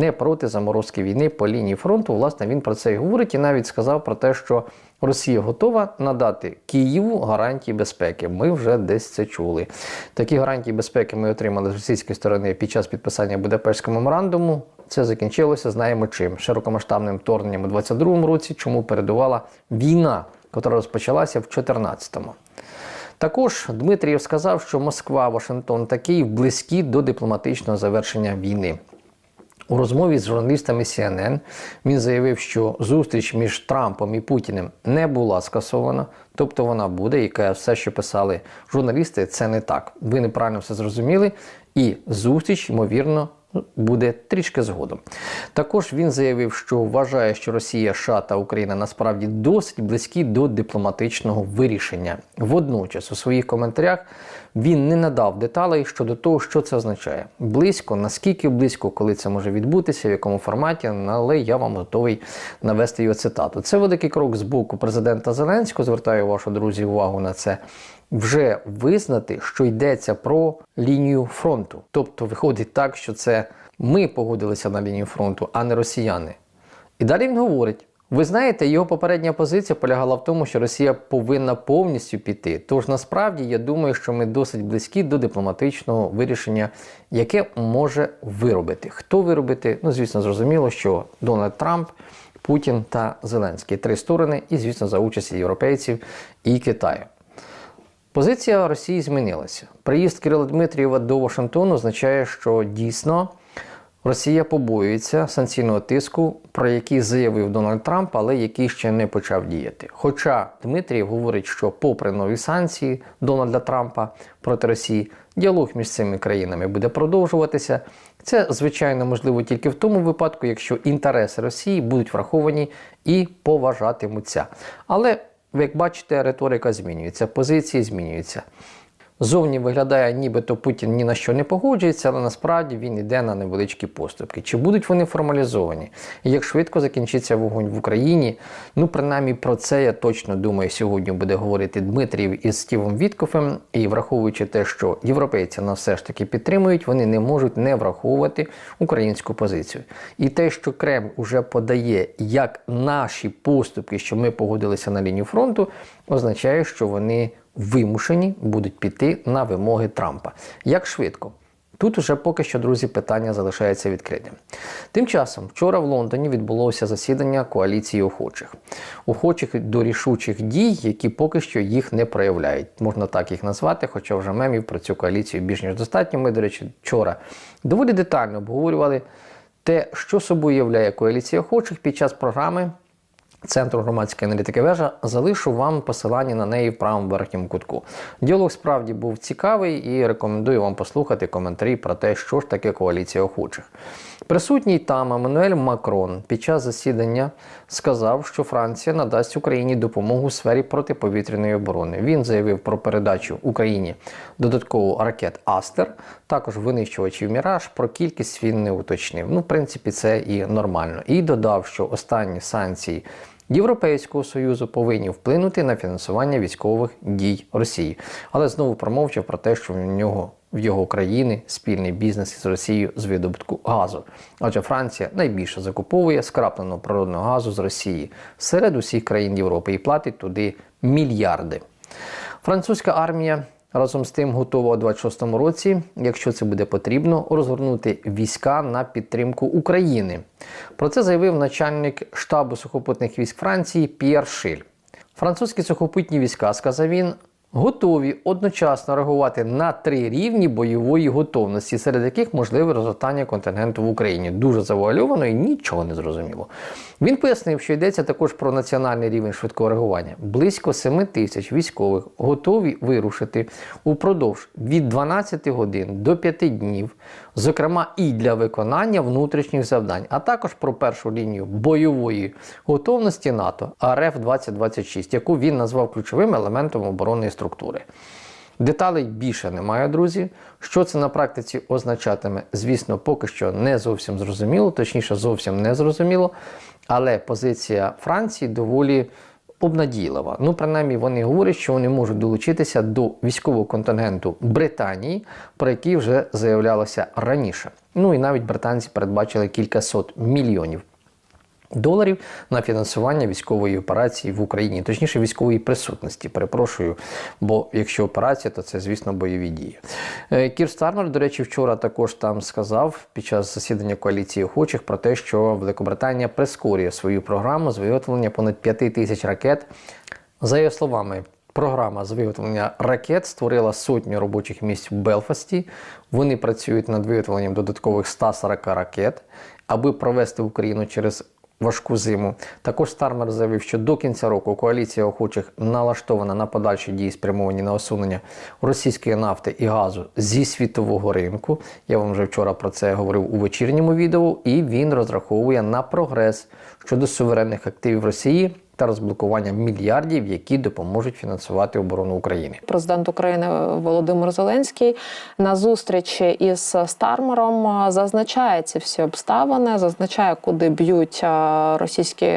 не проти заморозки війни по лінії фронту. Власне, він про це і говорить і навіть сказав про те, що Росія готова надати Києву гарантії безпеки. Ми вже десь це чули. Такі гарантії безпеки ми отримали з російської сторони під час підписання Будапештського меморандуму. Це закінчилося, знаємо чим широкомасштабним вторгненням у 22-му році, чому передувала війна, яка розпочалася в 2014-му. Також Дмитрієв сказав, що Москва, Вашингтон та Київ близькі до дипломатичного завершення війни. У розмові з журналістами CNN він заявив, що зустріч між Трампом і Путіним не була скасована, тобто вона буде, каже, все, що писали журналісти, це не так. Ви неправильно все зрозуміли, і зустріч, ймовірно, буде трішки згодом. Також він заявив, що вважає, що Росія, США та Україна насправді досить близькі до дипломатичного вирішення. Водночас у своїх коментарях він не надав деталей щодо того, що це означає. Близько, наскільки близько, коли це може відбутися, в якому форматі, але я вам готовий навести його цитату. Це великий крок з боку президента Зеленського. Звертаю вашу друзі увагу на це вже визнати, що йдеться про лінію фронту. Тобто виходить так, що це ми погодилися на лінію фронту, а не росіяни. І далі він говорить. Ви знаєте, його попередня позиція полягала в тому, що Росія повинна повністю піти. Тож насправді я думаю, що ми досить близькі до дипломатичного вирішення, яке може виробити. Хто виробити? Ну, звісно, зрозуміло, що Дональд Трамп, Путін та Зеленський три сторони, і, звісно, за участі європейців і Китаю. Позиція Росії змінилася. Приїзд Кирила Дмитрієва до Вашингтону означає, що дійсно Росія побоюється санкційного тиску, про який заявив Дональд Трамп, але який ще не почав діяти. Хоча Дмитрієв говорить, що, попри нові санкції Дональда Трампа проти Росії, діалог між цими країнами буде продовжуватися. Це звичайно можливо тільки в тому випадку, якщо інтереси Росії будуть враховані і поважатимуться. Але як бачите, риторика змінюється, позиції змінюються. Зовні виглядає, нібито Путін ні на що не погоджується, але насправді він йде на невеличкі поступки. Чи будуть вони формалізовані? І як швидко закінчиться вогонь в Україні? Ну, принаймні про це я точно думаю, сьогодні буде говорити Дмитрів із Стівом Віткофем. І враховуючи те, що європейці нас все ж таки підтримують, вони не можуть не враховувати українську позицію. І те, що Кремль уже подає як наші поступки, що ми погодилися на лінію фронту, означає, що вони вимушені будуть піти на вимоги Трампа. Як швидко? Тут уже поки що, друзі, питання залишається відкритим. Тим часом, вчора в Лондоні відбулося засідання коаліції охочих, охочих до рішучих дій, які поки що їх не проявляють. Можна так їх назвати, хоча вже мемів про цю коаліцію більш ніж достатньо. Ми, до речі, вчора доволі детально обговорювали те, що собою являє коаліція охочих під час програми Центру громадської аналітики вежа залишу вам посилання на неї в правому верхньому кутку. Діалог справді був цікавий і рекомендую вам послухати коментарі про те, що ж таке коаліція охочих. Присутній там Еммануель Макрон під час засідання сказав, що Франція надасть Україні допомогу у сфері протиповітряної оборони. Він заявив про передачу Україні додатково ракет Астер, також винищувачів Міраж. Про кількість він не уточнив. Ну, в принципі, це і нормально. І додав, що останні санкції. Європейського союзу повинні вплинути на фінансування військових дій Росії, але знову промовчав про те, що в нього в його країни спільний бізнес із Росією з видобутку газу. Адже Франція найбільше закуповує скрапленого природного газу з Росії серед усіх країн Європи і платить туди мільярди. Французька армія. Разом з тим готова у 26-му році, якщо це буде потрібно, розгорнути війська на підтримку України. Про це заявив начальник штабу сухопутних військ Франції П'єр Шиль. Французькі сухопутні війська, сказав він, готові одночасно реагувати на три рівні бойової готовності, серед яких можливе розгортання контингенту в Україні. Дуже завуальовано і нічого не зрозуміло. Він пояснив, що йдеться також про національний рівень швидкого реагування. Близько 7 тисяч військових готові вирушити упродовж від 12 годин до 5 днів, зокрема і для виконання внутрішніх завдань, а також про першу лінію бойової готовності НАТО РФ 2026, яку він назвав ключовим елементом оборонної структури. Деталей більше немає, друзі. Що це на практиці означатиме, звісно, поки що не зовсім зрозуміло, точніше, зовсім не зрозуміло. Але позиція Франції доволі обнадійлива. Ну, принаймні, вони говорять, що вони можуть долучитися до військового контингенту Британії, про який вже заявлялося раніше. Ну і навіть британці передбачили кількасот мільйонів доларів на фінансування військової операції в Україні, точніше військової присутності. Перепрошую, бо якщо операція, то це, звісно, бойові дії. Е, Кір Стармер, до речі, вчора також там сказав під час засідання коаліції охочих про те, що Великобританія прискорює свою програму з виготовлення понад 5 тисяч ракет. За його словами. Програма з виготовлення ракет створила сотню робочих місць в Белфасті. Вони працюють над виготовленням додаткових 140 ракет, аби провести Україну через важку зиму. Також Стармер заявив, що до кінця року коаліція охочих налаштована на подальші дії, спрямовані на усунення російської нафти і газу зі світового ринку. Я вам вже вчора про це говорив у вечірньому відео, і він розраховує на прогрес щодо суверенних активів Росії. Та розблокування мільярдів, які допоможуть фінансувати оборону України. Президент України Володимир Зеленський на зустрічі із Стармером зазначає ці всі обставини, зазначає, куди б'ють російські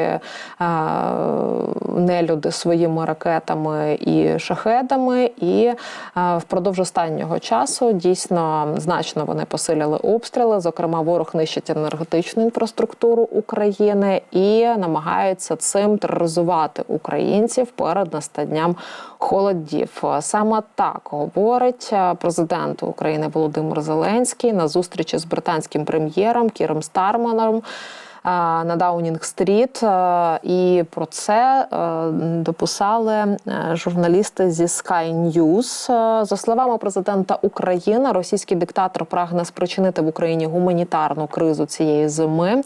нелюди своїми ракетами і шахедами. І впродовж останнього часу дійсно значно вони посилили обстріли. Зокрема, ворог нищить енергетичну інфраструктуру України і намагаються цим тероризувати українців перед настанням холодів. Саме так говорить президент України Володимир Зеленський на зустрічі з британським прем'єром Кіром Старманом. На Даунінг-стріт, і про це дописали журналісти зі Sky News. За словами президента України, російський диктатор прагне спричинити в Україні гуманітарну кризу цієї зими.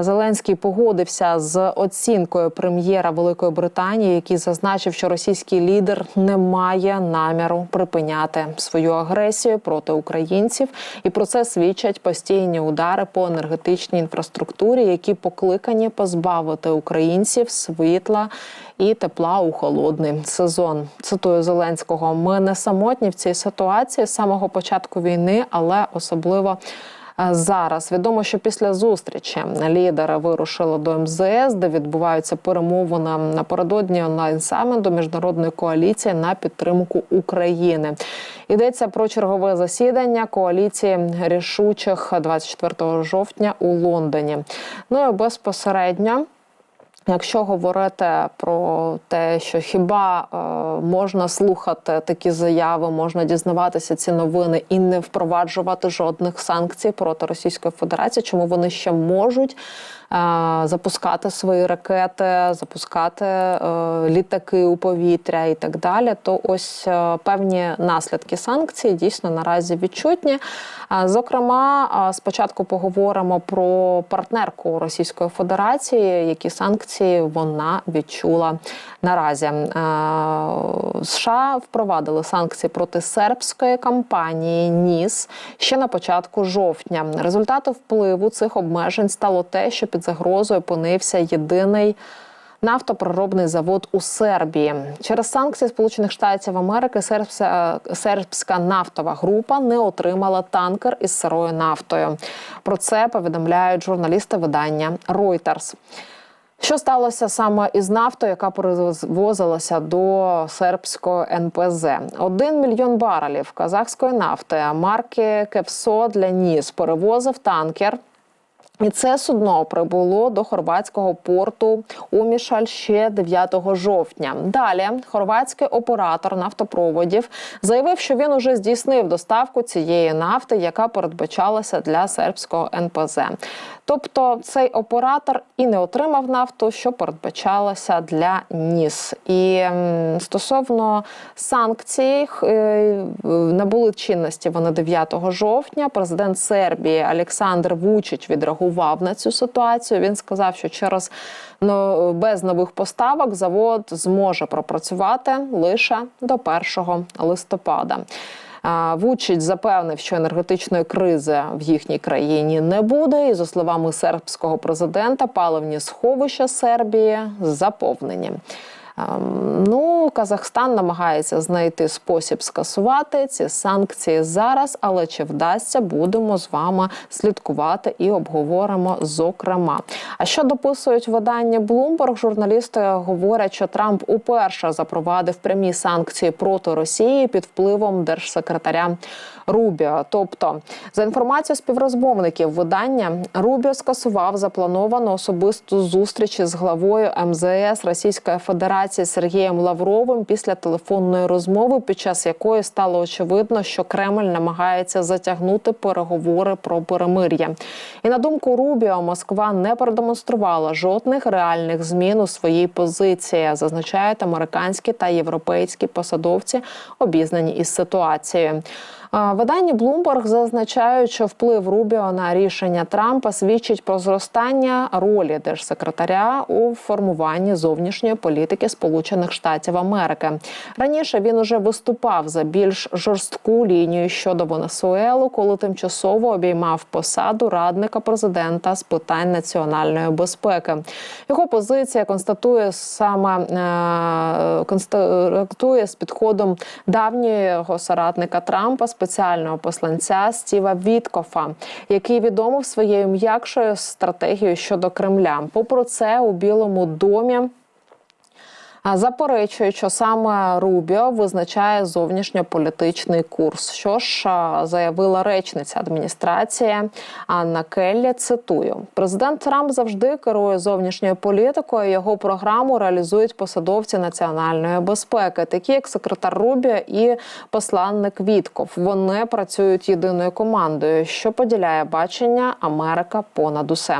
Зеленський погодився з оцінкою прем'єра Великої Британії, який зазначив, що російський лідер не має наміру припиняти свою агресію проти українців, і про це свідчать постійні удари по енергетичній інфраструктурі, які покликані позбавити українців світла. І тепла у холодний сезон. Цитую Зеленського: ми не самотні в цій ситуації з самого початку війни, але особливо Зараз відомо, що після зустрічі лідери вирушили до МЗС, де відбуваються перемовини напередодні онлайн саміту міжнародної коаліції на підтримку України. Йдеться про чергове засідання коаліції рішучих 24 жовтня у Лондоні. Ну і безпосередньо. Якщо говорити про те, що хіба е, можна слухати такі заяви, можна дізнаватися ці новини і не впроваджувати жодних санкцій проти Російської Федерації, чому вони ще можуть запускати свої ракети, запускати е, літаки у повітря і так далі, то ось е, певні наслідки санкцій дійсно наразі відчутні. Е, зокрема, е, спочатку поговоримо про партнерку Російської Федерації, які санкції вона відчула наразі. Е, США впровадили санкції проти сербської компанії НІС ще на початку жовтня. Результатом впливу цих обмежень стало те, що під загрозою опинився єдиний. Нафтопроробний завод у Сербії через санкції Сполучених Штатів Америки сербська, сербська нафтова група не отримала танкер із сирою нафтою. Про це повідомляють журналісти видання Reuters. Що сталося саме із нафтою, яка перевозилася до сербського НПЗ? Один мільйон барелів казахської нафти марки Кепсо для Ніс перевозив танкер. І це судно прибуло до хорватського порту Умішаль ще 9 жовтня. Далі хорватський оператор нафтопроводів заявив, що він уже здійснив доставку цієї нафти, яка передбачалася для сербського НПЗ. Тобто цей оператор і не отримав нафту, що передбачалося для НІС. І стосовно санкцій е, набули чинності вони 9 жовтня. Президент Сербії Олександр Вучич відреагував на цю ситуацію. Він сказав, що через ну, без нових поставок завод зможе пропрацювати лише до 1 листопада. Вучич запевнив, що енергетичної кризи в їхній країні не буде. І за словами сербського президента, паливні сховища Сербії заповнені. Ем, Ну, Казахстан намагається знайти спосіб скасувати ці санкції зараз, але чи вдасться, будемо з вами слідкувати і обговоримо зокрема. А що дописують видання Bloomberg, журналісти говорять, що Трамп уперше запровадив прямі санкції проти Росії під впливом держсекретаря Рубіо. Тобто, за інформацією співрозмовників видання, Рубіо скасував заплановану особисту зустріч із главою МЗС Російської Федерації Сергієм Лавровим після телефонної розмови, під час якої стало очевидно, що Кремль намагається затягнути переговори про перемир'я. І на думку Рубіо, Москва не продемонструвала жодних реальних змін у своїй позиції, зазначають американські та європейські посадовці, обізнані із ситуацією. Видання Bloomberg зазначають, що вплив Рубіо на рішення Трампа свідчить про зростання ролі держсекретаря у формуванні зовнішньої політики Сполучених Штатів Америки. Раніше він уже виступав за більш жорстку лінію щодо Венесуелу, коли тимчасово обіймав посаду радника президента з питань національної безпеки. Його позиція констатує саме е, констатує з підходом давнього соратника Трампа, спеціального посланця Стіва Віткофа, який відомив своєю м'якшою стратегією щодо Кремля. Попри це, у Білому домі. А, Заперечують, що саме Рубіо визначає зовнішньополітичний курс. Що ж заявила речниця адміністрації Анна Келлі. Цитую: президент Трамп завжди керує зовнішньою політикою. Його програму реалізують посадовці національної безпеки, такі як секретар Рубіо і посланник Вітков. Вони працюють єдиною командою, що поділяє бачення Америка понад усе.